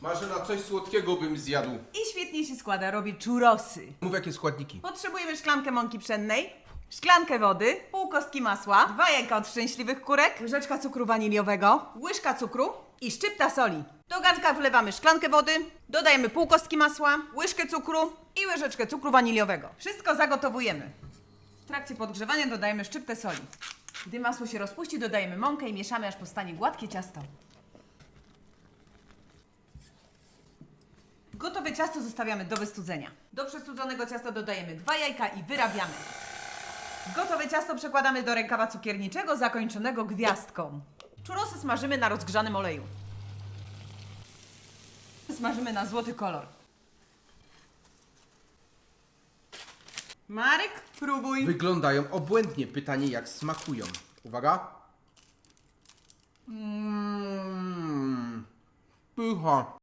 Marzena, coś słodkiego bym zjadł. I świetnie się składa, robię churrosy. Mów jakie składniki. Potrzebujemy szklankę mąki pszennej, szklankę wody, pół kostki masła, dwa jajka od szczęśliwych kurek, łyżeczka cukru waniliowego, łyżka cukru i szczypta soli. Do garnka wlewamy szklankę wody, dodajemy pół kostki masła, łyżkę cukru i łyżeczkę cukru waniliowego. Wszystko zagotowujemy. W trakcie podgrzewania dodajemy szczyptę soli. Gdy masło się rozpuści, dodajemy mąkę i mieszamy, aż powstanie gładkie ciasto. Gotowe ciasto zostawiamy do wystudzenia. Do przestudzonego ciasta dodajemy dwa jajka i wyrabiamy. Gotowe ciasto przekładamy do rękawa cukierniczego zakończonego gwiazdką. Czurosy smażymy na rozgrzanym oleju. Smażymy na złoty kolor. Marek, próbuj. Wyglądają obłędnie. Pytanie, jak smakują. Uwaga. Mmm. Pycha.